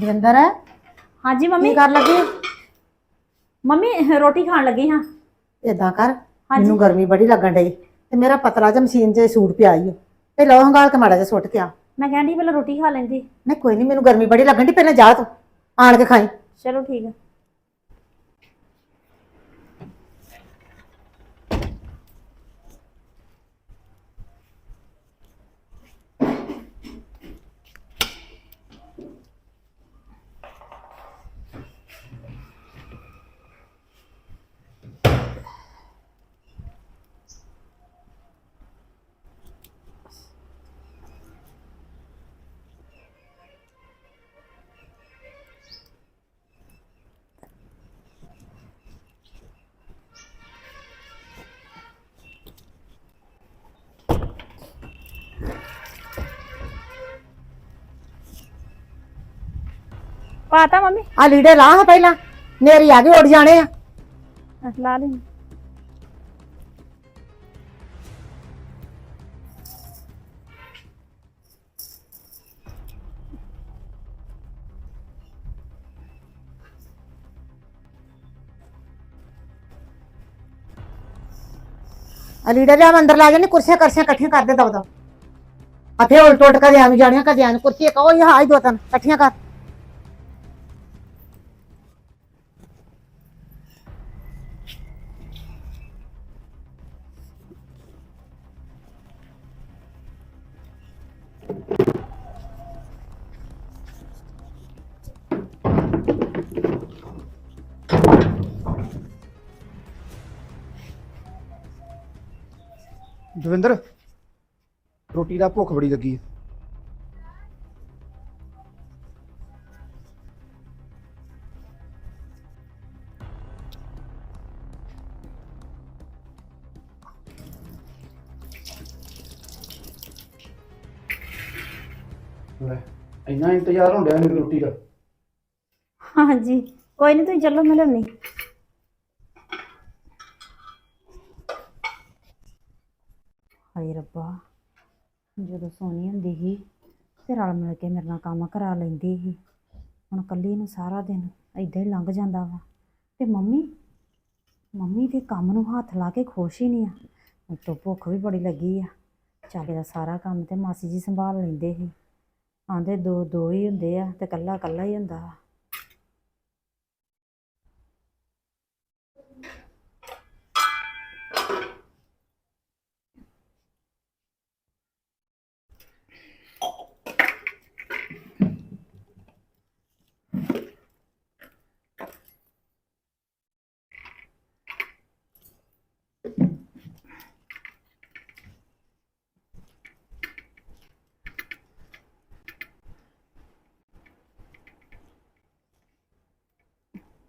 ਦਵਿੰਦਰ? ਹਾਂਜੀ ਕੀ ਮੰਮੀ ਕਰ ਲੱਗੀ? ਮੰਮੀ ਰੋਟੀ ਖਾਣ ਲੱਗੀ ਹਾਂ। ਏਦਾਂ ਕਰ। ਮੈਨੂੰ ਗਰਮੀ ਬੜੀ ਲੱਗਣ ਡਈ ਤੇ ਮੇਰਾ ਪਤਲਾ ਜਿਹਾ ਮਸ਼ੀਨ 'ਚ ਸੂਟ ਪਿਆ ਈ ਓ। ਤੇ ਲਓ ਹੰਗਾਲ ਕੇ ਮਾੜਾ ਜਿਹਾ ਸੁੱਟ ਕੇ ਆ। ਮੈਂ ਕਹਿੰਦੀ ਪਹਿਲਾਂ ਰੋਟੀ ਖਾ ਲੈਂਦੀ। ਨਹੀਂ ਕੋਈ ਨਹੀਂ ਮੈਨੂੰ ਗਰਮੀ ਬੜੀ ਲੱਗਣ ਡਈ ਪਹਿਲਾਂ ਜਾ ਤੂੰ ਆਣ ਕੇ ਖਾਈ। ਚਲੋ ਠੀਕ ਹੈ ਪਾਤਾ ਮੰਮੀ? ਆ ਲੀੜੇ ਲਾ ਹਾਂ ਪਹਿਲਾਂ ਨੇਰੀ ਆ ਗਈ ਉੱਡ ਜਾਣੇ ਆ। ਲਾ ਲਈ। ਆ ਲੀੜੇ ਲਿਆ ਮੈਂ ਅੰਦਰ ਲੈ ਜਾਣੀ ਕੁਰਸੀਆਂ ਕਰਸੀਆਂ ਇਕੱਠੀਆਂ ਕਰ ਦੇ ਦਬ ਦਬ ਫੇਰ ਉਲਟ ਉਲਟ ਕਦੇ ਐਵੇਂ ਜਾਣੀਆਂ ਕਦੇ ਐਵੇਂ ਕੁਰਸੀ ਕਹੋ ਇਹ ਹਾਈ ਦੋ ਤਨ ਇਕੱਠੀਆਂ ਕਰ। ਦਵਿੰਦਰ ਰੋਟੀ ਦਾ ਭੁੱਖ ਬੜੀ ਲੱਗੀ ਹੈ। ਲੈ ਇੰਨਾ ਇੰਤਜ਼ਾਰ ਹੁੰਦਾ ਮੇਰੀ ਰੋਟੀ ਦਾ। ਹਾਂਜੀ ਕੋਈ ਨਹੀਂ ਤੁਸੀਂ ਚੱਲੋ ਮੈਂ ਲਿਆਉਣੀ ਹਾਏ ਰੱਬਾ ਜਦੋਂ ਸੋਹਣੀ ਹੁੰਦੀ ਸੀ, ਤੇ ਰਲ ਮਿਲ ਕੇ ਮੇਰੇ ਨਾਲ ਕੰਮ ਕਰਾ ਲੈਂਦੀ ਸੀ। ਹੁਣ ਇਕੱਲੀ ਨੂੰ ਸਾਰਾ ਦਿਨ ਏਦਾਂ ਹੀ ਲੰਘ ਜਾਂਦਾ ਵਾ। ਤੇ ਮੰਮੀ ਮੰਮੀ ਦੇ ਕੰਮ ਨੂੰ ਹੱਥ ਲਾ ਕੇ ਖੁਸ਼ ਹੀ ਨਹੀਂ ਆ। ਉਤੋਂ ਭੁੱਖ ਵੀ ਬੜੀ ਲੱਗੀ ਆ। ਚੱਲ ਇਹਦਾ ਸਾਰਾ ਕੰਮ ਤੇ ਮਾਸੀ ਜੀ ਸੰਭਾਲ ਲੈਂਦੇ ਸੀ। ਆਂਦੇ ਦੋ ਦੋ ਹੀ ਹੁੰਦੇ ਆ ਤੇ ਇਕੱਲਾ ਇਕੱਲਾ ਹੀ ਹੁੰਦਾ ਵਾ।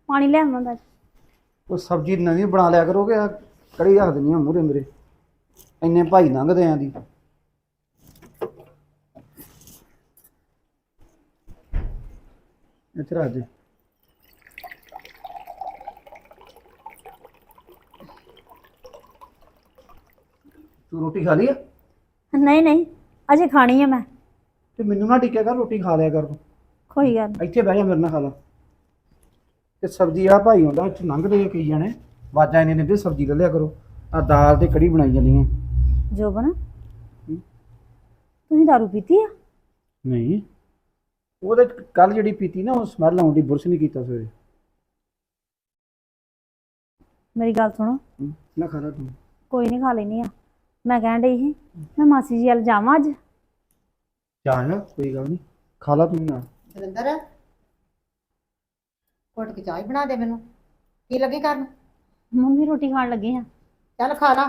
ਪਾਣੀ ਲੈ ਆਵਾਂ ਬਸ ਉਹ ਸਬਜ਼ੀ ਨਵੀਂ ਬਣਾ ਲਿਆ ਕਰੋਗੇ ਆ ਕੜੀ ਰੱਖ ਦਿੰਦੀ ਆ ਮੂਰੇ ਮੇਰੇ। ਇੰਨੇ ਭਾਈ ਲੰਘਦੇ ਆਂ ਦੀ ਇੱਥੇ ਰੱਖ ਦੇ ਤੂੰ ਰੋਟੀ ਖਾ ਲਈ ਆ? ਨਹੀਂ ਨਹੀਂ ਅਜੇ ਖਾਣੀ ਆ ਮੈਂ। ਤੇ ਮੈਨੂੰ ਨਾ ਟਿਕਿਆ ਕਰ ਰੋਟੀ ਖਾ ਲਿਆ ਕਰ ਤੂੰ। ਕੋਈ ਗੱਲ ਨੀ। ਇੱਥੇ ਬਹਿ ਜਾ ਮੇਰੇ ਨਾਲ ਖਾ ਲਾ। ਤੇ ਸਬਜ਼ੀ ਆ ਭਾਈ ਹੁੰਦਾ ਇੱਥੇ ਲੰਘਦੇ ਆ ਕਈ ਜਣੇ। ਵਾਜਾਂ ਇਹਨੇ ਦਿੰਦੇ ਸਬਜ਼ੀ ਲੈ ਲਿਆ ਕਰੋ। ਆ ਦਾਲ ਤੇ ਕੜੀ ਬਣਾਈ ਜਾਂਦੀਆਂ ਜੋਬਨ ਤੁਸੀਂ ਦਾਰੂ ਪੀਤੀ ਆ? ਨਹੀਂ। ਉਹਦੇ ਕੱਲ ਜਿਹੜੀ ਪੀਤੀ ਨਾ ਉਹ ਸਮੈਲ ਆਉਂਦੀ ਬੁਰਸ਼ ਨਹੀਂ ਕੀਤਾ ਸਵੇਰੇ। ਮੇਰੀ ਗੱਲ ਸੁਣੋ। ਨਾ ਖਾਣਾ ਤੂੰ। ਕੋਈ ਨਹੀਂ ਖਾ ਲੈਣੀ ਆ। ਮੈਂ ਕਹਿਣ ਡਈ ਸੀ ਮੈਂ ਮਾਸੀ ਜੀ ਵੱਲ ਜਾਵਾਂ ਅੱਜ? ਚਾਹ ਨਾ ਕੋਈ ਗੱਲ ਨਹੀਂ। ਖਾ ਲਾ ਤੂੰ ਨਾ ਦਵਿੰਦਰ ਘੁੱਟ ਕੇ ਚਾਹ ਹੀ ਬਣਾ ਦੇ ਮੈਨੂੰ। ਕੀ ਲੱਗੀ ਕਰਨ? ਮੰਮੀ ਰੋਟੀ ਖਾਣ ਲੱਗੀ ਆ। ਚੱਲ ਖਾ ਲਾ।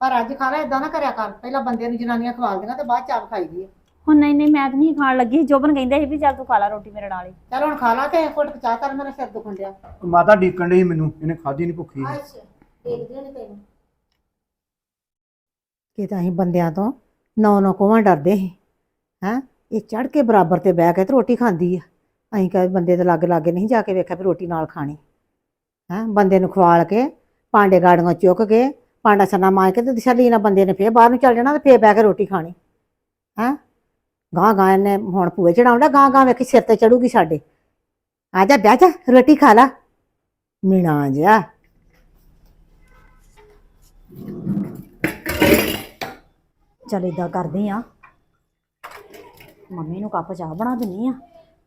ਪਰ ਅੱਜ ਖਾ ਲੈ ਇਦਾਂ ਨਾ ਕਰਿਆ ਕਰ। ਪਹਿਲਾਂ ਬੰਦੇ ਨੂੰ ਜਨਾਨੀਆਂ ਖਵਾਲਦੀਆਂ ਤੇ ਬਾਅਦ ਚਾਪ ਖਾਈਦੀ ਹੈ ਹੁਣ ਨਹੀਂ ਨਹੀਂ ਮੈਂ ਤਾਂ ਨਹੀਂ ਖਾਣ ਲੱਗੀ। ਜੋਬਨ ਕਹਿੰਦੇ ਸੀ ਵੀ ਚੱਲ ਤੂੰ ਖਾ ਲੈ ਰੋਟੀ ਮੇਰੇ ਨਾਲ ਹੀ। ਚੱਲ ਹੁਣ ਖਾ ਲਾ ਤੇ ਘੁੱਟ ਕੇ ਚਾਹ ਕਰ ਮੇਰਾ ਸਿਰ ਦੁਖਣ ਡਿਆ। ਮਾਤਾ ਡੀਕਣ ਡਈ ਸੀ ਮੈਨੂੰ ਇਹਨੇ ਖਾਧੀ ਨਹੀਂ ਭੁੱਖੀ ਸੀ। ਅੱਛਾ ਦੇਖਦੀ ਨਹੀਂ ਤੈਨੂੰ। ਕਿ ਤਾਂ ਅਸੀਂ ਬੰਦਿਆਂ ਤੋਂ ਨੌ ਨੌ ਕੋਵਾਂ ਡਰਦੇ ਸੀ ਹੈਂ? ਇਹ ਚੜ ਕੇ ਬਰਾਬਰ ਤੇ ਬਹਿ ਕੇ ਤੇ ਰੋਟੀ ਖਾਂਦੀ ਆ। ਅਸੀਂ ਕਹੇ ਬੰਦੇ ਦੇ ਲਾਗੇ ਲਾਗੇ ਨਹੀਂ ਜਾ ਕੇ ਵੇਖਿਆ ਵੀ ਰੋਟੀ ਨਾਲ ਖਾਣੀ। ਹੈਂ, ਬੰਦੇ ਨੂੰ ਖਵਾਲ ਕੇ, ਭਾਂਡੇ ਗਾੜੀਆਂ ਚੁੱਕ ਕੇ, ਭਾਂਡਾ ਛੰਨਾ ਮਾਰ ਕੇ ਤੇ ਛੱਲੀ ਨਾ ਬੰਦੇ ਨੇ ਫੇਰ ਬਾਹਰ ਨੂੰ ਚੱਲ ਜਾਣਾ ਤੇ ਫੇਰ ਬਹਿ ਕੇ ਰੋਟੀ ਖਾਣੀ। ਹੈਂ ਗਾਂ ਗਾਂ ਇਹਨੇ ਹੁਣ ਭੂਏ ਚੜਾਉਂਦਾ ਗਾਂ ਗਾਂ ਵੇਖੀ ਸਿਰ ਤੇ ਚੜੂਗੀ ਸਾਡੇ। ਆ ਜਾ, ਬਹਿ ਜਾ, ਰੋਟੀ ਖਾ ਲਾ। ਮੀਣਾ ਜਿਆ ਚਲ ਇਦਾਂ ਕਰਦੇ ਆ। ਮੰਮੀ ਨੂੰ ਕੱਪ ਚਾਹ ਬਣਾ ਦਿੰਨੀ ਆ।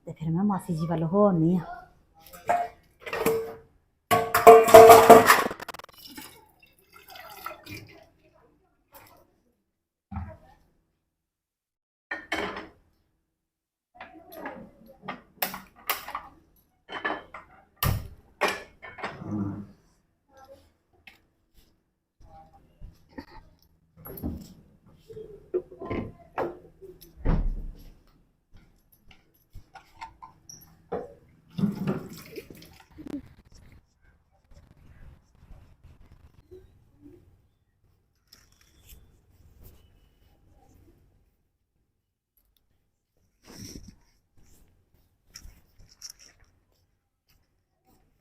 ਤੇ ਫਿਰ ਮੈਂ ਮਾਸੀ ਜੀ ਵੱਲ ਹੋ ਆਉਂਦੀ ਆ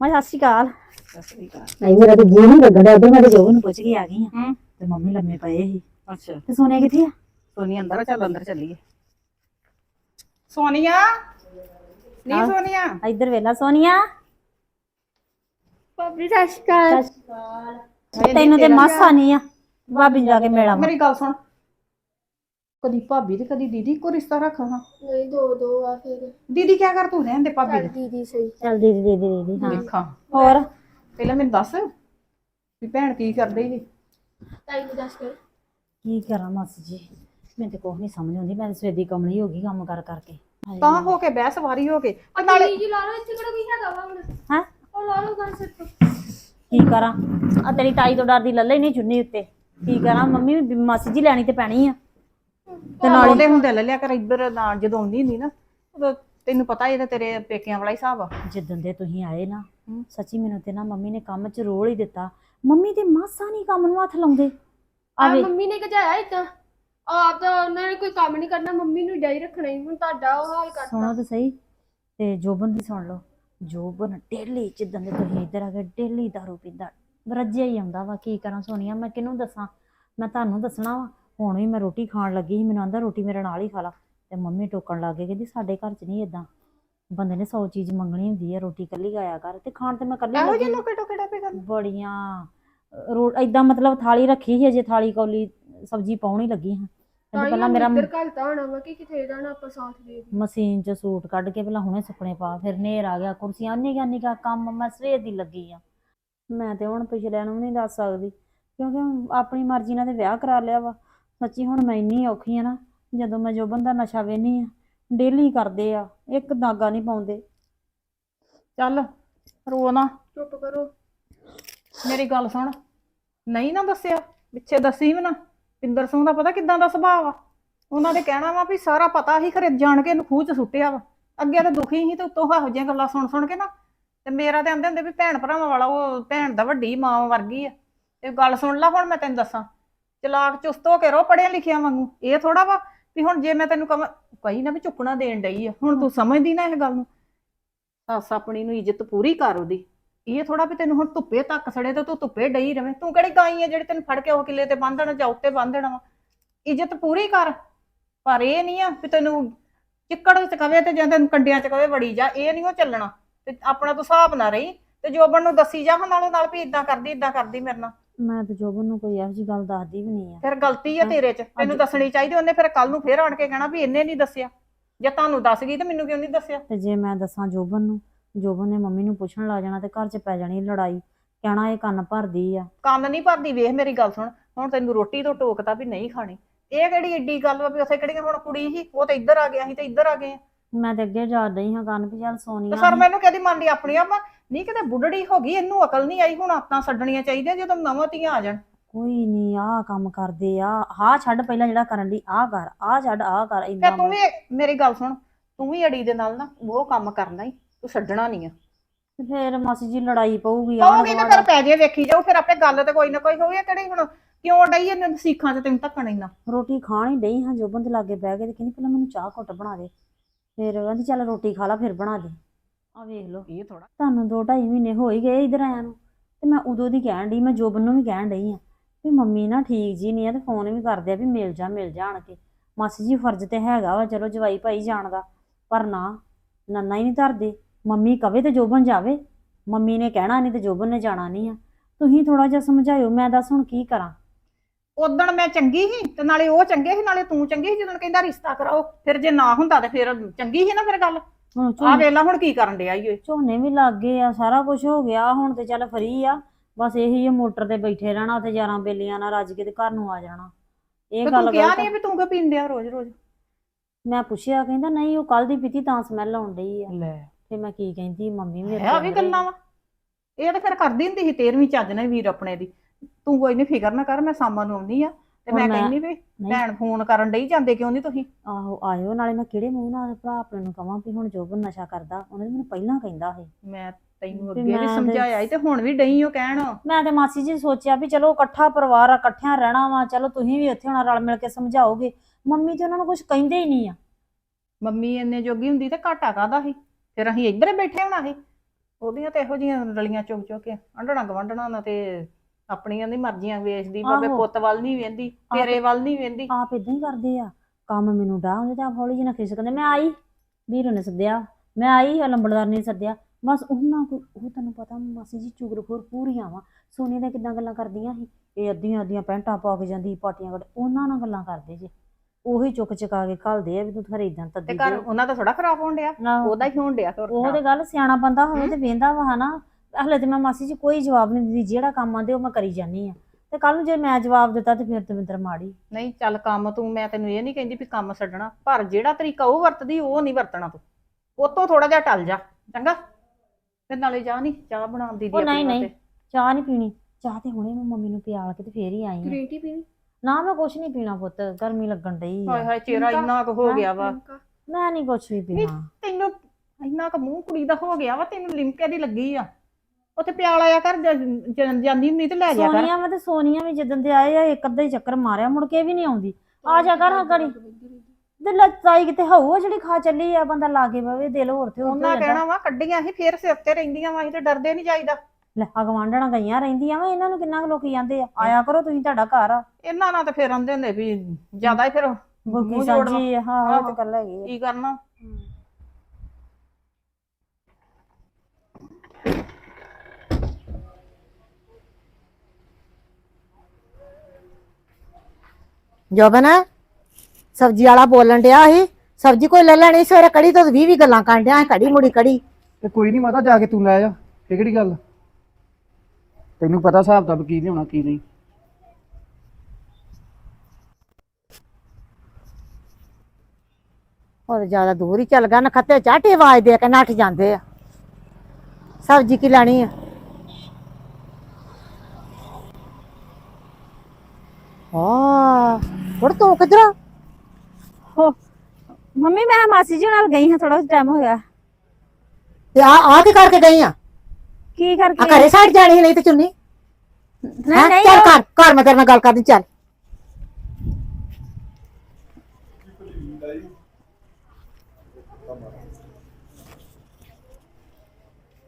ਮੈਂ ਸਤਿ ਸ਼੍ਰੀ ਅਕਾਲ। ਨਹੀਂ ਮੇਰਾ ਤੇ ਜੀ ਨਹੀਂ ਲੱਗਦਾ ਉਦੋਂ ਮੈਂ ਤੇ ਜੋਬ ਨੂੰ ਪੁੱਛ ਕੇ ਆ ਗਈ ਆ। ਹੂੰ। ਤੇ ਮੰਮੀ ਲੰਮੇ ਪਏ ਸੀ। ਅੱਛਾ। ਤੇ ਸੋਨੇ ਕਿੱਥੇ ਆ? ਸੋਨੀ ਅੰਦਰ ਆ, ਚੱਲ ਅੰਦਰ ਚੱਲੀਏ। ਸੋਨੀਆ? ਨਹੀਂ ਹਾਂ। ਸੋਨੀਆ? ਇੱਧਰ ਵੇਲਾ ਸੋਨੀਆ। ਭਾਬੀ ਸਤਿ ਸ਼੍ਰੀ ਅਕਾਲ। ਤੈਨੂੰ ਤੇ ਮਾਸਾ ਨਹੀਂ ਆ। ਭਾਬੀ ਨੂੰ ਜਾ ਕੇ ਮਿਲਾਂ ਮੇਰੀ ਗੱਲ ਸੁਣ। ਕਦੀ ਭਾਬੀ ਤੇ ਕਦੀ ਦੀਦੀ ਕੋ ਰਿਸ਼ਤਾ ਰੱਖ ਹਾਂ। ਨਹੀਂ ਦੋ ਦੋ ਆ ਫਿਰ। ਦੀਦੀ ਕਿਆ ਕਰ ਤੂੰ ਰਹਿਣ ਦੇ ਭਾਬੀ ਚੱਲ ਦੇ? ਦੀਦੀ ਸਹੀ। ਚੱਲ ਦੀਦੀ ਦੀਦੀ ਦੀਦੀ ਹਾਂ। ਦੇਖਾਂ। ਹੋਰ? ਪਹਿਲਾਂ ਮੈਨੂੰ ਦੱਸ ਵੀ ਭੈਣ ਕੀ ਕਰਦੀ ਸੀ? ਤਾਈ ਨੂੰ ਦੱਸ ਕਰ ਕੀ ਕਰਾਂ ਮਾਸੀ ਜੀ? ਮੈਨੂੰ ਤੇ ਕੁਛ ਨਹੀਂ ਸਮਝ ਆਉਂਦੀ। ਮੈਂ ਤਾਂ ਸਵੇਰ ਦੀ ਕਮਲੀ ਹੋ ਗਈ ਕੰਮ ਕਰ ਕਰਕੇ। ਹਾਏ। ਤਾਂ ਹੋ ਕੇ ਬਹਿ ਸਵਾਰੀ ਹੋ ਕੇ। ਤੇ ਨਾਲੇ ਜੀ ਲਾ ਲਓ ਇੱਥੇ ਕਿਹੜਾ ਕੋਈ ਹੈਗਾ ਵਾ ਹੁਣ? ਹੈਂ? ਉਹ ਲਾ ਲਓ ਗੱਲ ਸਿਰ ਤੋਂ। ਕੀ ਕਰਾਂ? ਆ ਤੇਰੀ ਤਾਈ ਤੋਂ ਡਰਦੀ ਲੱਲੇ ਨਹੀਂ ਚੁੰਨੀ ਉੱਤੇ। ਕੀ ਕਰਾਂ? ਮੰਮੀ ਵੀ ਮਾਸੀ ਜੀ ਲੈਣੀ ਤੇ ਪੈਣੀ ਆ। ਤੇ ਨਾਲ ਉਹਦੇ ਹੁੰਦੇ ਲੈ ਲਿਆ ਕਰ ਇੱਧਰ ਨਾਲ ਜਦੋਂ ਆਉਂਦੀ ਹੁੰਦੀ ਨਾ ਉਦੋਂ ਤੈਨੂੰ ਪਤਾ ਇਹ ਤਾਂ ਤੇਰੇ ਪੇਕਿਆਂ ਵਾਲਾ ਹੀ ਹਿਸਾਬ ਆ। ਜਿੱਦਣ ਦੇ ਤੁਸੀਂ ਆਏ ਨਾ ਹਮ। ਸੱਚੀ ਮੈਨੂੰ ਤੇ ਨਾ ਮੰਮੀ ਨੇ ਕੰਮ 'ਚ ਰੋਲ ਹੀ ਦਿੱਤਾ। ਮੰਮੀ ਤੇ ਮਾਸਾ ਨਹੀਂ ਕੰਮ ਨੂੰ ਹੱਥ ਲਾਉਂਦੇ। ਆ ਆਵੇ। ਮੰਮੀ ਨੇ ਕਜਾਇਆ ਇਦਾਂ ਆਪ ਤਾਂ ਉਹਨਾਂ ਨੇ ਕੋਈ ਕੰਮ ਨਹੀਂ ਕਰਨਾ ਮੰਮੀ ਨੂੰ ਡਾਈ ਰੱਖਣਾ ਹੀ ਹੁਣ ਤੁਹਾਡਾ ਉਹ ਹਾਲ ਕਰਤਾ। ਸੁਣੋ ਤਾਂ ਸਹੀ ਤੇ ਜੋਬਨ ਦੀ ਸੁਣ ਲਓ। ਜੋਬਨ ਡੇਲੀ ਜਿੱਦਣ ਦੇ ਤੁਸੀਂ ਇੱਧਰ ਆ ਗਏ ਡੇਲੀ ਦਾਰੂ ਪੀਂਦਾ ਰੱਜਿਆ ਹੀ ਆਉਂਦਾ ਵਾ ਕੀ ਕਰਾਂ ਸੋਨੀਆ ਮੈਂ ਕਿਹਨੂੰ ਦੱਸਾਂ? ਮੈਂ ਤੁਹਾਨੂੰ ਦੱਸਣਾ ਵਾ ਹੁਣ ਵੀ ਮੈਂ ਰੋਟੀ ਖਾਣ ਲੱਗੀ ਸੀ ਮੈਨੂੰ ਆਂਦਾ ਰੋਟੀ ਮੇਰੇ ਨਾਲ ਹੀ ਖਾ ਲਾ। ਤੇ ਮੰਮੀ ਟੋਕਣ ਲੱਗ ਗਈ ਕਹਿੰਦੀ ਸਾਡੇ ਘਰ 'ਚ ਨਹੀਂ ਇਦਾਂ ਬੰਦੇ ਨੇ 100 ਚੀਜ਼ ਮੰਗਣੀ ਹੁੰਦੀ ਹੈ ਰੋਟੀ ਕੱਲੀ ਖਾਇਆ ਕਰ। ਤੇ ਖਾਣ ਤੇ ਮੈਂ ਕੱਲੀ ਇਹੋ ਜਿਹੇ ਲੋਕੇ ਟੋਕੇ ਡਾਪੇ ਕਰ ਬੜੀਆਂ ਰੋ ਇਦਾਂ ਮਤਲਬ ਥਾਲੀ ਰੱਖੀ ਸੀ ਅਜੇ ਥਾਲੀ ਕੌਲੀ ਸਬਜ਼ੀ ਪਾਉਣੀ ਲੱਗੀ ਹਾਂ। ਕਹਿੰਦੀ ਪਹਿਲਾਂ ਮੇਰਾ ਇੱਧਰ ਘਲਤਾ ਹੋਣਾ ਵਾ ਕਿ ਕਿਥੇ ਜਾਣਾ ਆਪਾਂ ਸਾਥ ਦੇ ਮਸ਼ੀਨ 'ਚ ਸੂਟ ਕੱਢ ਕੇ ਪਹਿਲਾਂ ਹੁਣੇ ਸੁੱਕਣੇ ਪਾ ਫਿਰ ਨੇਰ ਆ ਗਿਆ ਕੁਰਸੀਆਂ ਨਿੱਕਾ ਨਿੱਕਾ ਕੰਮ ਮੈਂ ਸਵੇਰ ਦੀ ਲੱਗੀ ਆ। ਮੈਂ ਤੇ ਹੁਣ ਪਿਛਲਿਆਂ ਨੂੰ ਵੀ ਨਹੀਂ ਦੱਸ ਸਕਦੀ ਕਿਉਂਕਿ ਆਪਣੀ ਮਰਜ਼ੀ ਨਾਲ ਤੇ ਵਿਆਹ ਕਰਾ ਲਿਆ ਵਾ। ਸੱਚੀ ਹੁਣ ਮੈਂ ਇੰਨੀ ਔਖੀ ਆ ਨਾ, ਜਦੋਂ ਮੈਂ ਜੋਬਨ ਦਾ ਨਸ਼ਾ ਵੇਨੀ ਆ ਡੇਲੀ ਕਰਦੇ ਆ, ਇੱਕ ਦਾਗਾ ਨਹੀਂ ਪਾਉਂਦੇ। ਚੱਲ, ਰੋ ਨਾ। ਚੁੱਪ ਕਰੋ। ਮੇਰੀ ਗੱਲ ਸੁਣ। ਨਹੀਂ ਨਾ ਦੱਸਿਆ, ਪਿੱਛੇ ਦੱਸੀ ਵੀ ਨਾ। ਪਿੰਦਰ ਸਿੰਘ ਦਾ ਪਤਾ ਕਿੱਦਾਂ ਦਾ ਸੁਭਾਅ ਆ ਉਹਨਾਂ ਦੇ ਕਹਿਣਾ ਵਾ ਵੀ ਸਾਰਾ ਪਤਾ ਹੀ ਖਰੇ ਜਾਣ ਕੇ ਇਹਨੂੰ ਖੂਹ ਚ ਸੁੱਟਿਆ ਵਾ। ਅੱਗੇ ਤਾਂ ਦੁਖੀ ਸੀ ਤੇ ਉੱਤੋਂ ਇਹੋ ਜਿਹੀਆਂ ਗੱਲਾਂ ਸੁਣ ਸੁਣ ਕੇ ਨਾ, ਤੇ ਮੇਰਾ ਤੇ ਆਂਦੇ ਹੁੰਦੇ ਵੀ ਭੈਣ ਭਰਾਵਾਂ ਵਾਲਾ ਉਹ, ਭੈਣ ਦਾ ਵੱਡੀ ਮਾਂ ਵਰਗੀ ਆ। ਇਹ ਗੱਲ ਸੁਣ ਲੈ ਹੁਣ ਮੈਂ ਤੈਨੂੰ ਦੱਸਾਂ। ਚਲਾਕ ਚੁਸਤ ਹੋ ਕੇ ਰੋ ਪੜਿਆ ਲਿਖਿਆ ਵਾਂਗੂ। ਇਹ ਥੋੜਾ ਵਾ ਵੀ ਹੁਣ ਜੇ ਮੈਂ ਤੈਨੂੰ ਕਹਾਂ ਕਹੀ ਨਾ ਵੀ ਚੁੱਕਣਾ ਦੇਣ ਡਈ ਆ। ਹੁਣ ਤੂੰ ਸਮਝਦੀ ਨਾ ਇਹ ਗੱਲ ਨੂੰ। ਸੱਸ ਆਪਣੀ ਨੂੰ ਇੱਜ਼ਤ ਪੂਰੀ ਕਰ ਉਹਦੀ। ਇਹ ਥੋੜਾ ਵੀ ਤੈਨੂੰ ਹੁਣ ਧੁੱਪੇ ਤੱਕ ਸੜੇ ਤੇ ਤੂੰ ਧੁੱਪੇ ਡਈ ਰਵੇਂ। ਤੂੰ ਕਿਹੜੀ ਗਾਈ ਆ ਜਿਹੜੀ ਤੈਨੂੰ ਫੜ ਕੇ ਉਹ ਕਿੱਲੇ ਤੇ ਬੰਨ ਦੇਣਾ ਜਾਂ ਉੱਤੇ ਬੰਨ ਦੇਣਾ ਵਾ? ਇੱਜ਼ਤ ਪੂਰੀ ਕਰ। ਪਰ ਇਹ ਨਹੀਂ ਆ ਵੀ ਤੈਨੂੰ ਚਿੱਕੜ ਵਿੱਚ ਕਵੇ ਤੇ ਜਾਂ ਤੈਨੂੰ ਕੰਡਿਆਂ 'ਚ ਕਵੇ ਵੜੀ ਜਾ। ਇਹ ਨਹੀਂ ਉਹ ਚੱਲਣਾ। ਤੇ ਆਪਣਾ ਤੂੰ ਹਿਸਾਬ ਨਾ ਰਹੀ। ਤੇ ਜੋਬਨ ਨੂੰ ਦੱਸੀ ਜਾ ਹੁਣ ਨਾਲੋਂ ਨਾਲ ਵੀ ਇਦਾਂ ਕਰਦੀ ਇਦਾਂ ਕਰਦੀ ਮੇਰੇ ਨਾਲ। ਮੈਂ ਤੇ ਜੋਬਨ ਨੂੰ ਕੋਈ ਇਹੋ ਜਿਹੀ ਗੱਲ ਦੱਸਦੀ ਵੀ ਨਹੀਂ ਆ। ਫਿਰ ਗਲਤੀ ਆ ਤੇਰੇ 'ਚ ਤੈਨੂੰ ਦੱਸਣੀ ਚਾਹੀਦੀ ਉਹਨੇ ਫਿਰ ਕੱਲ ਨੂੰ ਫੇਰ ਆਣ ਕੇ ਕਹਿਣਾ ਵੀ ਇਹਨੇ ਨਹੀਂ ਦੱਸਿਆ। ਜੇ ਤੁਹਾਨੂੰ ਦੱਸ ਗਈ ਤੇ ਮੈਨੂੰ ਕਿਉਂ ਨਹੀਂ ਦੱਸਿਆ? ਤੇ ਜੇ ਮੈਂ ਦੱਸਾਂ ਜੋਬਨ ਨੂੰ ਜੋਬਨ ਨੇ ਮੰਮੀ ਨੂੰ ਪੁੱਛਣ ਲੱਗ ਜਾਣਾ ਤੇ ਘਰ 'ਚ ਪੈ ਜਾਣੀ ਲੜਾਈ। ਕਹਿਣਾ ਇਹ ਕੰਨ ਭਰਦੀ ਆ। ਕੰਨ ਨਹੀਂ ਭਰਦੀ ਵੇਖ ਮੇਰੀ ਗੱਲ ਸੁਣ। ਹੁਣ ਤੈਨੂੰ ਰੋਟੀ ਤੋਂ ਟੋਕਦਾ ਵੀ ਨਹੀਂ ਖਾਣੀ। ਇਹ ਕਿਹੜੀ ਏਡੀ ਗੱਲ ਵਾ ਵੀ ਉੱਥੇ ਕਿਹੜੀਆਂ ਹੁਣ ਕੁੜੀ ਸੀ ਉਹ ਤਾਂ ਇੱਧਰ ਆ ਗਿਆ ਸੀ ਤੇ ਇੱਧਰ ਆ ਗਏ ਆ। ਮੈਂ ਤੇ ਅੱਗੇ ਜਾ ਰਹੀ ਹਾਂ ਕੰਨ ਵੀ ਚੱਲ ਤੇ ਸੋਨੀਆ ਸਰ ਮੈਨੂੰ ਕਹਦੀ ਮੰਨ ਲਈ ਆਪਣੀ ਆਪ ਨਹੀਂ ਕਿਤੇ ਬੁੱਢੜੀ ਹੋ ਗਈ ਇਹਨੂੰ ਅਕਲ ਨਹੀਂ ਆਈ ਹੁਣ ਆਤਾਂ ਛੱਡਣੀਆਂ ਚਾਹੀਦੀਆਂ ਜਦੋਂ ਨਵਾਂ ਧੀਆਂ ਆ ਜਾਣ। ਕੋਈ ਨਹੀਂ ਆਹ ਕੰਮ ਕਰਦੇ ਆ। ਆਹ ਛੱਡ ਪਹਿਲਾਂ ਜਿਹੜਾ ਕਰਨ ਦੀ ਆਹ ਕਰ ਆਹ ਛੱਡ ਆਹ ਕਰ ਤੇ ਇਦਾਂ ਤੂੰ ਵੀ ਮੇਰੀ ਗੱਲ ਸੁਣ ਤੂੰ ਵੀ ਅੜੀ ਦੇ ਨਾਲ ਨਾ ਉਹ ਕੰਮ ਕਰਨਾ ਹੀ ਤੂੰ ਛੱਡਣਾ ਨਹੀਂ ਆ। ਫੇਰ ਮਾਸੀ ਜੀ ਲੜਾਈ ਪਊਗੀ ਆਂਢ ਕਹੋਗੇ ਤੇ। ਫਿਰ ਪੈ ਜੇ ਵੇਖੀ ਜਾਓ ਫਿਰ ਆਪੇ ਗੱਲ ਤੇ ਕੋਈ ਨਾ ਕੋਈ ਹੋਈ ਆ ਕਿਹੜੀ ਹੁਣ ਕਿਉਂ ਡਈ ਇਹਨੇ ਸੀਖਾਂ ਤੇ ਤੈਨੂੰ ਧੱਕਣ ਇੰਨਾ। ਰੋਟੀ ਖਾਣ ਹੀ ਡਈ ਹਾਂ ਜੋਬਨ ਦੇ ਲਾਗੇ ਬਹਿ ਕੇ ਤੇ ਕਹਿੰਦੀ ਪਹਿਲਾਂ ਮੈਨੂੰ ਚਾਹ ਘੁੱਟ ਬਣਾ ਦੇ। ਫਿਰ ਕਹਿੰਦੀ ਚੱਲ ਰੋਟੀ ਖਾ ਲਾ ਫਿਰ ਬਣਾ ਦੇ। ਆ ਵੇਖ ਲਓ। ਇਹ ਥੋੜਾ ਤੁਹਾਨੂੰ ਦੋ ਢਾਈ ਮਹੀਨੇ ਹੋ ਹੀ ਗਏ ਇਧਰ ਆਇਆ ਨੂੰ। ਤੇ ਮੈਂ ਉਦੋਂ ਦੀ ਕਹਿਣ ਡਈ ਮੈਂ ਜੋਬਨ ਨੂੰ ਵੀ ਕਹਿਣ ਡਈ ਆ ਵੀ ਮੰਮੀ ਨਾ ਠੀਕ ਜੀ ਨਹੀਂ ਆ ਤੇ ਫੋਨ ਵੀ ਕਰਦੇ ਆ ਵੀ ਮਿਲ ਜਾ ਮਿਲ ਜਾ ਆਣ ਕੇ। ਮਾਸੀ ਜੀ ਫਰਜ਼ ਤੇ ਹੈਗਾ ਵਾ ਚਲੋ ਜਵਾਈ ਭਾਈ ਜਾਣ ਦਾ ਪਰ ਨਾ ਨੰਨਾ ਹੀ ਨਹੀਂ ਧਰਦੇ। ਮੰਮੀ ਕਵੇ ਤੇ ਜੋਬਨ ਜਾਵੇ। ਮੰਮੀ ਨੇ ਕਹਿਣਾ ਨਹੀਂ ਤੇ ਜੋਬਨ ਨੇ ਜਾਣਾ ਨਹੀਂ ਆ। ਤੁਸੀਂ ਥੋੜਾ ਜਿਹਾ ਸਮਝਾਇਓ ਮੈਂ ਦੱਸ ਹੁਣ ਕੀ ਕਰਾਂ। ਉਦਣ ਮੈਂ ਚੰਗੀ ਸੀ ਤੇ ਨਾਲੇ ਉਹ ਚੰਗੇ ਸੀ ਨਾਲੇ ਤੂੰ ਚੰਗੀ ਸੀ ਜਦੋਂ ਕਹਿੰਦਾ ਰਿਸ਼ਤਾ ਕਰਾਓ। ਫਿਰ ਜੇ ਨਾ ਹੁੰਦਾ ਤੇ ਫਿਰ ਚੰਗੀ ਸੀ ਨਾ ਫਿਰ ਗੱਲ। ਹੁਣ ਆ ਝੋਨੇ ਵੇਲਾ ਹੁਣ ਕੀ ਕਰਨ ਡਿਆ ਈ ਓਏ? ਝੋਨੇ ਵੀ ਲੱਗ ਗਏ ਆ ਸਾਰਾ ਕੁਝ ਹੋ ਗਿਆ ਹੁਣ ਤੇ ਚੱਲ ਫਰੀ ਆ। ਬਸ ਇਹੀ ਆ ਮੋਟਰ ਤੇ ਬੈਠੇ ਰਹਿਣਾ ਤੇ ਯਾਰਾਂ ਬੇਲੀਆਂ ਨਾਲ ਰੱਜ ਕੇ ਤੇ ਘਰ ਨੂੰ ਆ ਜਾਣਾ। ਇਹ ਤੇ ਗੱਲ ਤੂੰ ਕਿਹਾ ਗਲਤ ਨਹੀਂ ਆ। ਵੀ ਤੂੰ ਕਿਉਂ ਪੀਂਦੇ ਆ ਰੋਜ਼ ਰੋਜ਼? ਮੈਂ ਪੁੱਛਿਆ ਕਹਿੰਦਾ ਨਹੀਂ ਉਹ ਕੱਲ ਦੀ ਪੀਤੀ ਤਾਂ ਸਮੈਲ ਆਉਣ ਡਈ ਆ। ਲੈ। ਤੇ ਮੈਂ ਕੀ ਕਹਿੰਦੀ ਮੰਮੀ ਮੇਰੇ ਹੈ ਵੀ ਗੱਲਾਂ ਵਾ। ਇਹ ਤਾਂ ਫਿਰ ਕਰਦੀ ਹੁੰਦੀ ਸੀ 13ਵੀਂ ਚੱਜ ਨੇ ਵੀਰ ਆਪਣੇ ਦੀ। ਤੂੰ ਕੋਈ ਨਹੀਂ ਫਿਕਰ ਨਾ ਕਰ ਮੈਂ ਸਾਮਾਂ ਨੂੰ ਆਉਂਦੀ ਆ। ਤੇ ਹੁਣ ਮੈਂ ਕਹਿੰਦੀ ਵੀ ਭੈਣ ਫੋਨ ਕਰਨ ਡਈ ਜਾਂਦੇ ਕਿਉਂ ਨਹੀਂ ਤੁਸੀਂ? ਆਹੋ ਆਇਓ ਨਾਲੇ ਮੈਂ ਕਿਹੜੇ ਮੂੰਹ ਨਾਲ ਭਰਾ ਆਪਣੇ ਨੂੰ ਕਵਾਂ ਵੀ ਹੁਣ ਜੋਬਨ ਨਸ਼ਾ ਕਰਦਾ ਉਹਨੇ ਤਾਂ ਮੈਨੂੰ ਪਹਿਲਾਂ ਕਹਿੰਦਾ ਸੀ। ਮੈਂ ਤੈਨੂੰ ਅੱਗੇ ਵੀ ਮੈਂ ਤੇ- ਸਮਝਾਇਆ ਸੀ ਤੇ ਹੁਣ ਵੀ ਡਈ ਓ ਕਹਿਣ। ਮੈਂ ਤੇ ਮਾਸੀ ਜੀ ਸੋਚਿਆ ਵੀ ਚਲੋ ਇਕੱਠਾ ਪਰਿਵਾਰ ਆ ਇਕੱਠਿਆਂ ਰਹਿਣਾ ਵਾ ਚਲੋ ਤੁਸੀਂ ਵੀ ਇੱਥੇ ਹੁਣ ਰਲ ਮਿਲ ਕੇ ਸਮਝਾਓਗੇ। ਮੰਮੀ ਤੇ ਉਹਨਾਂ ਨੂੰ ਕੁਝ ਕਹਿੰਦੇ ਹੀ ਨਹੀਂ ਆ। ਮੰਮੀ ਇੰਨੇ ਜੋਗੀ ਹੁੰਦੀ ਤੇ ਘਾਟਾ ਕਾਦਾ ਸੀ? ਫਿਰ ਅਸੀਂ ਇੱਧਰ ਹੀ ਬੈਠੇ ਹੋਣਾ ਸੀ। ਉਹਦੀਆਂ ਤੇ ਇਹੋ ਜੀਆਂ ਰਲੀਆਂ ਚੁੱਕ ਚੁੱਕ ਕੇ ਅੰਡਣਾ ਗਵੰਡਣਾ ਨਾ ਤੇ ਆਪਣੀਆਂ ਦੀ ਮਰਜ਼ੀਆਂ ਵੇਚਦੀ ਬਾਬੇ ਆਹੋ। ਪੁੱਤ ਵੱਲ ਨਹੀਂ ਵੇਂਦੀ ਤੇਰੇ ਵੱਲ ਨਹੀਂ ਵੇਂਦੀ ਆਪ ਇਦਾਂ ਹੀ ਕਰਦੇ ਆ ਕੰਮ ਮੈਨੂੰ ਡਾਹ ਹੁੰਦੇ ਤੇ ਆਪ ਹੌਲੀ ਜਿਹੀ ਨਾ ਖਿਸਕਦੇ ਮੈਂ ਆਈ ਵੀਰੋ ਨੇ ਸੱਦਿਆ ਮੈਂ ਆਈ ਲੰਬੜਦਾਰ ਨੇ ਸੱਦਿਆ ਬਸ ਉਹਨਾਂ ਕੋ ਉਹ ਤੈਨੂੰ ਪਤਾ ਮਾਸੀ ਜੀ ਚੁਗਰਖੋਰ ਪੂਰੀਆਂ ਵਾ ਸੋਨੇ ਦਾ ਕਿਦਾਂ ਗੱਲਾਂ ਕਰਦੀਆਂ ਸੀ ਇਹ ਅੱਧੀਆਂ ਅੱਧੀਆਂ ਪੈਂਟਾਂ ਪਾ ਕੇ ਜਾਂਦੀ ਪਾਟੀਆਂ ਕੱਢ ਉਹਨਾਂ ਨਾਲ ਗੱਲਾਂ ਕਰਦੇ ਜੇ ਉਹੀ ਚੁੱਕ ਚੁਕਾ ਕੇ ਘਲਦੇ ਆ ਵੀ ਤੂੰ ਖਰੇ ਇਦਾਂ ਤੇ ਤੱਦੀ ਘਰ ਉਹਨਾਂ ਦਾ ਥੋੜਾ ਖਰਾਬ ਹੋਣ ਡਿਆ। ਉਹਦਾ ਹੀ ਹੋਣ ਡਿਆ ਉਹ ਤੇ। ਗੱਲ ਸਿਆਣਾ ਬੰਦਾ ਹੋਵੇ। ਤੇ ਵੇਂਦਾ ਵਾ ਹਨਾ ਹਲੇ ਤੇ ਮੈਂ ਮਾਸੀ ਜੀ ਕੋਈ ਜਵਾਬ ਨਹੀਂ ਦਿੰਦੀ ਜਿਹੜਾ ਕੰਮ ਆਂਦੇ ਉਹ ਮੈਂ ਕਰੀ ਜਾਨੀ ਆ ਤੇ ਕੱਲ ਨੂੰ ਜੇ ਮੈਂ ਜਵਾਬ ਦਿੱਤਾ ਤੇ ਫਿਰ ਦਵਿੰਦਰ ਮਾੜੀ। ਨਹੀਂ ਚੱਲ ਕੰਮ ਤੂੰ ਮੈਂ ਤੈਨੂੰ ਇਹ ਨਹੀਂ ਕਹਿੰਦੀ ਵੀ ਕੰਮ ਛੱਡਣਾ ਪਰ ਜਿਹੜਾ ਤਰੀਕਾ ਉਹ ਵਰਤਦੀ ਉਹ ਨਹੀਂ ਵਰਤਣਾ ਤੂੰ। ਉਹ ਤੋਂ ਥੋੜਾ ਜਿਹਾ ਟਲ ਜਾ ਚੰਗਾ? ਤੇ ਨਾਲੇ ਜਾ ਨਹੀਂ ਚਾਹ ਬਣਾਉਣ ਦੀ ਉਹ ਨਹੀਂ ਨਹੀਂ ਚਾਹ ਨਹੀਂ ਪੀਣੀ। ਚਾਹ ਤੇ ਹੁਣੇ ਮੈਂ ਮੰਮੀ ਨੂੰ ਪਿਆਲ ਕੇ ਤੇ ਫੇਰ ਹੀ ਆਈ ਆ ਗ੍ਰੀਨ ਟੀ ਪੀਣੀ? ਨਾ ਮੈਂ ਕੁਛ ਨਹੀਂ ਪੀਣਾ ਪੁੱਤ ਗਰਮੀ ਲੱਗਣ ਡਈ ਹਾਏ ਆ। ਹਾਏ ਚਿਹਰਾ? ਇੰਨਾ ਕੁ ਹੋ ਗਿਆ ਵਾ। ਮੈਂ ਨਹੀਂ ਕੁਛ ਵੀ ਪੀਣਾ। ਤੈਨੂੰ ਇੰਨਾ ਕੁ ਮੂੰਹ ਕੁੜੀ ਦਾ ਹੋ ਗਿਆ ਵਾ ਤੈਨੂੰ ਲਿਮਕੇ ਦੀ ਲੱਗੀ ਆ। ਉੱਥੇ ਪਿਆਲ ਆਇਆ ਕਰ ਜ- ਜ- ਜਾਂਦੀ ਨਹੀਂ ਤੇ ਲੈ ਜਾ ਕਰ ਸੋਨੀਆ ਮੈਂ ਤੇ ਸੋਨੀਆ ਵੀ ਜਿੱਦਣ ਦੇ ਆਏ ਆ ਇੱਕ ਅੱਧਾ ਹੀ ਚੱਕਰ ਮਾਰਿਆ ਮੁੜ ਕੇ ਵੀ ਨਹੀਂ ਆਉਂਦੀ। ਆ ਜਾ ਕਰ ਹਾਂ ਘੜੀ ਤੇ ਲੱਤਾਈ ਕਿਤੇ ਹੋਊ ਆ ਜਿਹੜੀ ਖਾ ਚੱਲੀ ਆ ਬੰਦਾ ਲਾਗੇ ਬਵੇ ਦਿਲ ਹੋਰ ਤੇ ਹੋਰ ਤੇ ਹੋ ਉਹਨਾਂ ਜਾਂਦਾ? ਕਹਿਣਾ ਵਾ ਕੱਢੀਆਂ ਸੀ ਫੇਰ ਸਿਰ ਤੇ ਰਹਿੰਦੀਆਂ ਵਾ ਅਸੀਂ ਤੇ ਡਰਦੇ ਨਹੀਂ ਜਾਈਦਾ। ਲੈ ਅਗਵਾਂਢਣਾ ਗਈਆਂ ਰਹਿੰਦੀਆਂ ਵਾ ਇਹਨਾਂ ਨੂੰ ਕਿੰਨਾ ਕੁ ਲੋਕੀ ਜਾਂਦੇ ਆ। ਆਇਆ ਕਰੋ ਤੁਸੀਂ ਤੁਹਾਡਾ ਘਰ ਆ। ਇਹਨਾਂ ਨਾਲ ਤਾਂ ਫੇਰ ਆਂਦੇ ਹੁੰਦੇ ਵੀ ਜ਼ਿਆਦਾ ਹੀ ਫਿਰ ਮੂੰਹ। ਸਾਂਝੀ ਆ, ਹਾਂ ਉਹ। ਤੇ ਗੱਲ ਹੈਗੀ ਆ। ਕੀ ਕਰਨਾ? ਜੋਬਨ ਸਬਜ਼ੀ ਵਾਲਾ ਬੋਲਣ ਡਿਆ ਸੀ ਸਬਜ਼ੀ ਕੋਈ ਲੈ ਲੈਣੀ ਸਵੇਰੇ ਕੜੀ ਤੋਂ 20 20 ਗੱਲਾਂ ਕਰਨ ਡਿਆ ਸੀ ਕੜੀ ਮੁੜੀ ਕੜੀ। ਤੇ ਕੋਈ ਨਹੀਂ ਮਾਤਾ ਜਾ ਕੇ ਤੂੰ ਲੈ ਜਾ ਇਹ ਕਿਹੜੀ ਗੱਲ? ਤੈਨੂੰ ਪਤਾ ਹਿਸਾਬ ਦਾ ਕੀ ਲਿਆਉਣਾ ਕੀ ਨਹੀਂ। ਉਹ ਤਾਂ ਜ਼ਿਆਦਾ ਦੂਰ ਹੀ ਚੱਲ ਗਿਆ ਨਖੱਤੇ ਚਾਟੀ ਆਵਾਜ਼ ਦੇ ਕੇ ਨੱਠ ਜਾਂਦੇ ਆ। ਸਬਜ਼ੀ ਕੀ ਲੈਣੀ ਆ? ਆ ਹੁਣ ਤੂੰ ਕਿਧਰ ਮੰਮੀ ਮੈਂ ਮਾਸੀ ਜੀ ਨਾਲ ਗਈ ਹਾਂ ਥੋੜਾ ਟਾਈਮ ਹੋ ਗਿਆ ਤੇ ਆ ਆ ਕੀ ਕਰਕੇ ਗਈ ਆ? ਕੀ ਆ ਕਰਕੇ ਘਰੇ ਸਾਈਡ ਜਾਣੀ ਨਹੀਂ ਤੇ ਚੁੰਨੀ? ਨਹੀਂ ਹੈਂ? ਨਹੀਂ ਚੱਲ ਘਰ ਘਰ ਮੈਂ ਤੇਰੇ ਨਾਲ ਗੱਲ ਕਰਨੀ ਚੱਲ।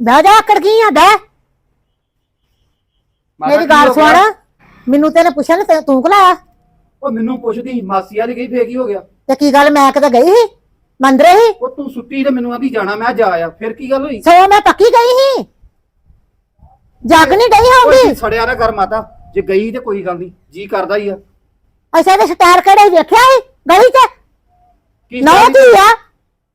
ਬਹਿ ਜਾ ਆਕੜ ਗਈ ਆ ਬਹਿ। ਮੇਰੀ ਗੱਲ ਹੋ? ਸੁਣ। ਮੈਨੂੰ ਤੈਨੇ ਪੁੱਛਿਆ ਨਾ ਤੇ ਤੂੰ ਕਲਾਇਆ? ਉਹ ਮੈਨੂੰ ਪੁੱਛਦੀ ਮਾਸੀ ਵਾਲੀ ਗਈ ਫੇਰ ਕੀ ਹੋ ਗਿਆ? ਤੇ ਕੀ ਗੱਲ ਮੈਂ ਕਿਤੇ ਗਈ ਸੀ? ਮੰਦਰੇ ਸੀ? ਉਹ ਤੂੰ ਸੁੱਤੀ ਤੇ ਮੈਨੂੰ ਆਂਦੀ ਜਾਣਾ ਮੈਂ ਜਾ ਆ ਫਿਰ ਕੀ ਗੱਲ ਹੋਈ? ਸੋ ਮੈਂ ਪੱਕੀ ਗਈ ਸੀ। ਜੱਗ ਨਹੀਂ ਡਈ ਹੋਊਗੀ? ਤੂੰ ਸੜਿਆ ਨਾ ਕਰ ਮਾਤਾ ਜੇ ਗਈ ਤੇ ਕੋਈ ਗੱਲ ਨਹੀਂ ਜੀ ਕਰਦਾ ਹੀ ਆ। ਅੱਛਾ ਤੇ ਸਟਾਰ ਕਿਹੜੇ ਵੇਖਿਆ ਸੀ? ਗਲੀ ਚ? ਕੀ ਨਾ ਕੀ ਆ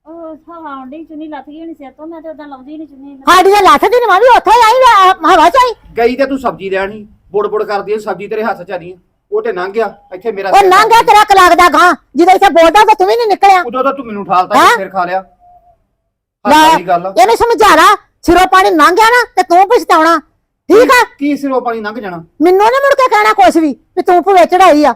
ਉਹ ਹਵਾ ਡੀ ਚੁੰਨੀ ਲੱਥ ਗਈ ਨਹੀਂ ਸਿਰ ਤੋਂ ਮੈਂ ਤੇ ਉਦਾਂ ਲਾਉਂਦੀ ਨਹੀਂ ਚੁੰਨੀ। ਸਾਡੀ ਦੇ ਲੱਥ ਦੀ ਨਵਾਂ ਵੀ ਉੱਥੇ ਆਈ ਹਵਾ ਚ ਆਈ। ਗਈ ਤੇ ਤੂੰ ਸਬਜ਼ੀ ਲੈਣੀ। ਬੁੜ ਬੁੜ ਕਰਦੀ ਐ ਸਬਜ਼ੀ ਤੇਰੇ ਹੱਥ ਚ ਆ ਰਹੀ ਉਹ ਤੇ ਲੰਘ ਗਿਆ ਇੱਥੇ ਮੇਰਾ ਉਹ ਸਿਰ ਲੰਘ ਗਿਆ ਤੇਰਾ ਕਲਾਕ ਦਾ ਗਾਂ। ਜਦੋਂ ਇੱਥੇ ਬੋਲਦਾ ਤਾਂ ਤੂੰ ਵੀ ਨਹੀਂ ਨਿਕਲਿਆ। ਉਦੋਂ ਤਾਂ ਤੂੰ ਮੈਨੂੰ ਠਾਲਤਾ ਹੈਂ? ਸਿਰ ਖਾ ਲਿਆ। ਹੱਥ ਵਾਲੀ ਗੱਲ ਆ। ਇਹਨੂੰ ਸਮਝਾ ਲਾ ਸਿਰੋਂ ਪਾਣੀ ਲੰਘ ਗਿਆ ਨਾ ਤੇ ਤੂੰ ਪਛਤਾਉਣਾ। ਠੀਕ ਆ? ਕੀ ਸਿਰੋਂ ਪਾਣੀ ਲੰਘ ਜਾਣਾ? ਮੈਨੂੰ ਨੀ ਮੁੜ ਕੇ ਕਹਿਣਾ ਕੁਛ ਵੀ ਵੀ ਤੂੰ ਭੁਵੇ ਚੜਾਈ ਆ।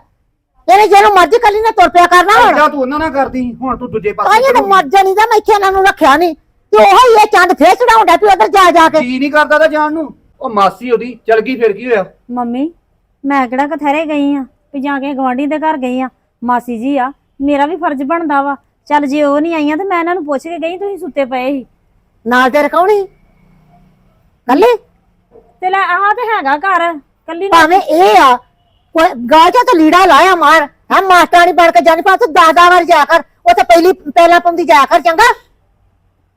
ਇਹਨੇ ਜਿਹਨੂੰ ਮਰਜ਼ੀ ਕੱਲੀ ਨੇ ਤੁਰ ਪਿਆ ਕਰਨਾ ਹੁਣ। ਐਡਾ ਤੂੰ ਉਹਨਾਂ ਨਾਲ ਕਰਦੀ ਹੁਣ ਤੂੰ ਦੂਜੇ ਪਾਸੇ ਆਈਏ ਤਾਂ ਮਰ ਜਾਣੀ ਦਾ ਮੈਂ ਇੱਥੇ ਇਹਨਾਂ ਨੂੰ ਰੱਖਿਆ ਨਹੀਂ ਤੇ ਉਹ ਹੀ ਇਹ ਚੰਦ ਫੇਰ ਚੜਾਉਂਦਾ ਤੂੰ ਉਧਰ ਜਾ ਜਾ ਕੇ। ਜੀ ਨਹੀਂ ਕਰਦਾ ਤਾਂ ਜਾਣ ਨੂੰ। ਉਹ ਮਾਸੀ ਉਹਦੀ ਚਲ ਗਈ ਫਿਰ ਕੀ ਹੋਇਆ? ਮੰਮੀ ਮੈਂ ਕਿਹੜਾ ਕਥੇਰੇ ਗਈ ਆ ਵੀ ਜਾ ਕੇ ਗਵਾਂਢੀ ਦੇ ਘਰ ਗਈ ਆ। ਮਾਸੀ ਜੀ ਆ ਮੇਰਾ ਵੀ ਫਰਜ਼ ਬਣਦਾ ਵਾ। ਚੱਲ ਜੇ ਉਹ ਨਹੀਂ ਆਈਆਂ ਤੇ ਮੈਂ ਇਹਨਾਂ ਨੂੰ ਪੁੱਛ ਕੇ ਗਈ ਤੁਸੀਂ ਸੁੱਤੇ ਪਏ ਸੀ। ਨਾਲ ਤੇਰੇ ਕੌਣ ਸੀ? ਕੱਲੀ? ਤੇ ਲੈ ਆਹ ਤੇ ਹੈਗਾ ਘਰ ਕੱਲੀ ਨੂੰ ਭਾਵੇਂ ਇਹ ਆ ਕੋਈ ਗਾਜਾ ਤਾਂ ਲੀੜਾ ਲਾਇਆ ਮਾਰ। ਹਾਂ ਮਾਸਟਰਾਣੀ ਬਣ ਕੇ ਜਾਣੀ ਪਾ ਤੂੰ 10 10 ਵਾਰ ਜਾ ਕਰ ਉੱਥੇ ਪਹਿਲੀ ਪਹਿਲਾਂ ਪਾਉਂਦੀ ਜਾ ਕਰ ਚੰਗਾ?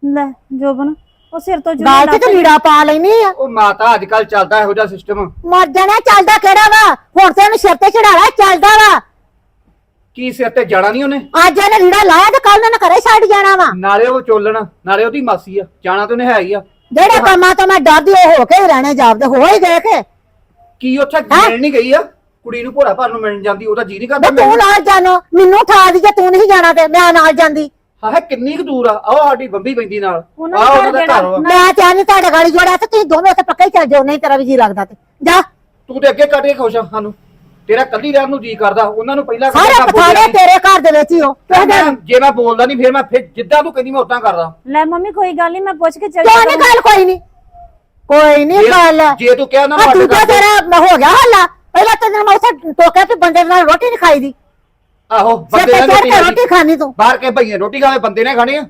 ਲੈ ਜੋਬਨ ਉਹ ਸਿਰ ਤੋਂ ਗਾਲ ਤੇ ਤੇ ਲੀੜਾ ਪਾ ਲੈਣੀ ਆ। ਉਹ ਮਾਤਾ ਅੱਜ ਕੱਲ ਚੱਲਦਾ ਇਹੋ ਜਿਹਾ ਸਿਸਟਮ ਮਰ ਜਾਣਾ ਚੱਲਦਾ ਕਿਹੜਾ ਵਾ? ਹੁਣ ਤੇ ਉਹਨੂੰ ਸਿਰ ਤੇ ਚੜਾਲਾ ਚੱਲਦਾ ਵਾ। ਕੀ ਸਿਰ ਤੇ ਜਾਣਾ ਨਹੀਂ ਉਹਨੇ? ਅੱਜ ਇਹਨੇ ਲੀੜਾ ਲਾਇਆ ਤੇ ਕੱਲ ਨੂੰ ਘਰੇ ਛੱਡ ਜਾਣਾ ਵਾ। ਨਾਲੇ ਉਹ ਚੋਲਣ ਨਾਲੇ ਉਹਦੀ ਮਾਸੀ ਆ। ਜਾਣਾ ਤੇ ਉਹਨੇ ਹੈ ਹੀ ਆ। ਜਿਹੜੇ ਕੰਮਾਂ ਤੋਂ ਮੈਂ ਡਰਦੀ ਉਹ ਹੋ ਕੇ ਹੀ ਰਹਿਣੇ ਜਾਪਦੇ ਹੋ ਹੀ ਗਏ ਕਿ। ਕੀ ਉੱਥੇ ਮਿਲਣ ਨਹੀਂ ਗਈ ਆ? ਕੁੜੀ ਨੂੰ ਭੋਰਾ ਭਰ ਨੂੰ ਮਿਲਣ ਜਾਂਦੀ ਉਹਦਾ ਜੀ ਨਹੀਂ ਕਰਦਾ ਬੇ ਤੂੰ ਮਿਲਣ। ਨੂੰ। ਨਾਲ ਜਾਣੋ ਮੈਨੂੰ ਠਾ ਦੀ ਜੇ ਤੂੰ ਨਹੀਂ ਜਾਣਾ ਤੇ ਮੈਂ ਨਾਲ ਜਾਂਦੀ। ਹਾਂ ਹੈ ਕਿੰਨੀ ਕੁ ਦੂਰ ਆ। ਆਹ ਸਾਡੀ ਬੰਬੀ ਪੈਂਦੀ ਨਾਲ। ਉਹਨਾਂ ਆਹ ਉਹਨਾਂ ਦਾ ਘਰ ਵਾ। ਮੈਂ ਚਾਹਨੀ ਤੁਹਾਡੇ ਗਾੜੀ ਜੋੜਿਆ ਤੇ ਤੁਸੀਂ ਦੋਵੇਂ ਉੱਥੇ ਪੱਕਾ ਹੀ ਚੱਲ ਜਾਓ ਨਹੀਂ ਤੇਰਾ ਵੀ ਜੀ ਲੱਗਦਾ ਤੇ। ਜਾ। ਤੂੰ ਤੇ ਅੱਗੇ ਕੱਢ ਕੇ ਖੁਸ਼ ਆ ਸਾਨੂੰ। ਤੇਰਾ ਕੱਲੀ ਰਹਿਣ ਨੂੰ ਜੀ ਕਰਦਾ ਉਹਨਾਂ ਨੂੰ ਪਹਿਲਾਂ ਸਾਰੇ ਕਹਿੰਦਾ ਬੋਲਿਆ ਪਥਾੜੇ ਨੀ। ਤੇਰੇ ਘਰ ਦੇ ਵਿੱਚ ਹੀ ਹੋ। ਮੈਂ- ਜੇ ਮੈਂ ਬੋਲਦਾ ਨਹੀਂ ਫਿਰ ਮੈਂ ਫਿਰ ਜਿੱਦਾਂ ਤੂੰ ਕਹਿੰਦੀ ਮੈਂ ਉਦਾਂ ਕਰਦਾ। ਲੈ ਮੰਮੀ ਕੋਈ ਗੱਲ ਨਹੀਂ ਮੈਂ ਪੁੱਛ ਕੇ ਚੱਲ ਕਿਉਂ ਨਹੀਂ ਗੱਲ ਕੋਈ ਨਹੀਂ। ਕੋਈ ਨਹੀਂ ਜੇ- ਗੱਲ ਜੇ ਤੂੰ ਕਿਹਾ ਨਾ ਆ ਮੈਂ ਦੂਜਾ ਕਰ। ਤੇਰਾ ਮੈਂ ਹੋ ਗਿਆ ਹੱਲਾ। ਪਹਿਲਾਂ ਤਾਂ ਮੈਂ ਉੱਥੇ ਟੋਕਿਆ ਕਿ ਬੰਦੇ ਨਾਲ ਰੋਟੀ ਨਹੀਂ ਖਾਈ ਦੀ ਆਹੋ ਬੰਦੇ ਨੇ ਰੋਟੀ ਖਾਣੀ। ਤੂੰ। ਬਾਹਰ ਕੇ ਭਈਏ ਰੋਟੀ ਖਾਵੇ ਬੰਦੇ ਨੇ ਖਾਣੀ ਆ।